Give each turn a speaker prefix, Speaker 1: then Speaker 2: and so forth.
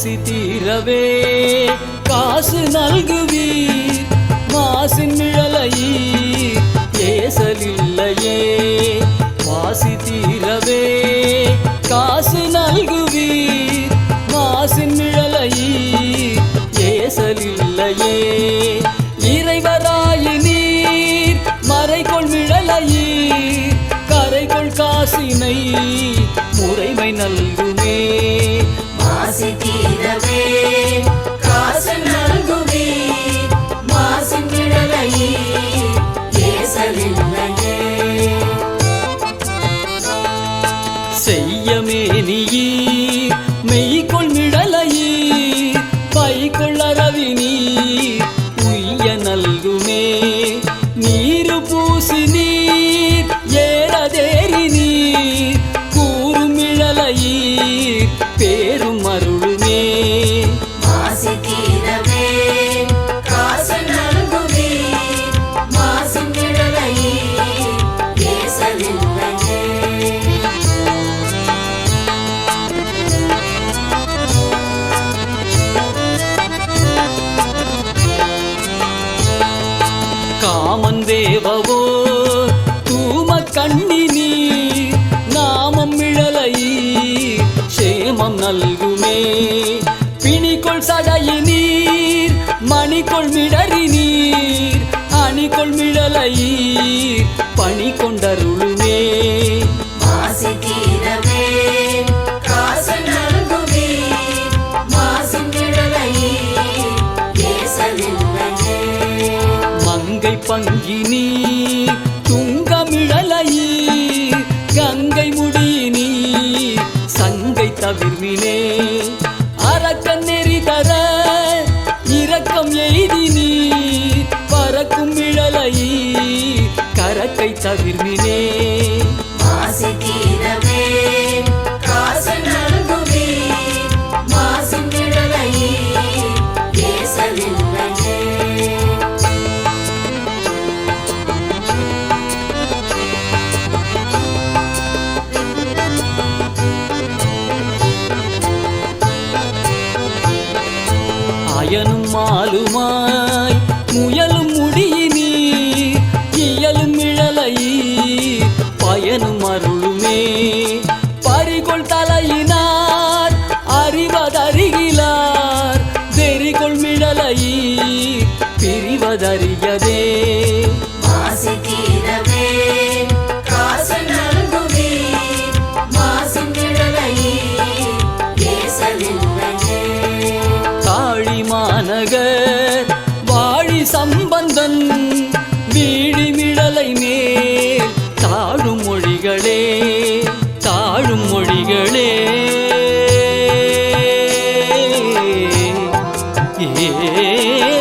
Speaker 1: வாசி தீரவே காசு நல்குவீர் மாசின் நிழலையீர் ஏசலில்லையே. வாசி தீரவே காசு நல்குவீர் மாசின் நிழலையீர் ஏசலில்லையே. இறைவராயினீர் மறைகொள் நிழலையீர் கரைகொள் காசினை முறைமை நல்குமே.
Speaker 2: மாசி தீரவே காசு நல்குவீர் மாசின் நிழலையீர் ஏசலில்லையே.
Speaker 1: செய்யமேனியீர் மெய்கொள் நிழலையீர் காமன் தேவவோ தூம கண்ணினி நாமம் இழலை சேமம் நல்குமே. பிணிகொள் சடையி நீர் மணிகொள் மிடறி நீர் அணிகொள் மிழலை பணி கொண்டருளுமே
Speaker 2: மாசி
Speaker 1: பங்கினி துங்கமிழலையீ கங்கை முடியினி சங்கை தவிர்மினே அரக்கன் நெறி தர இரக்கம் எய்தி நீர் பறக்கும் மிழலையீ கரக்கை தவிர்மினே. அயனும் மாலுமாய் மாநகர் வாழி சம்பந்தன் வீழி மிடலை மேல் தாழும் மொழிகளே தாழும் மொழிகளே. ஏ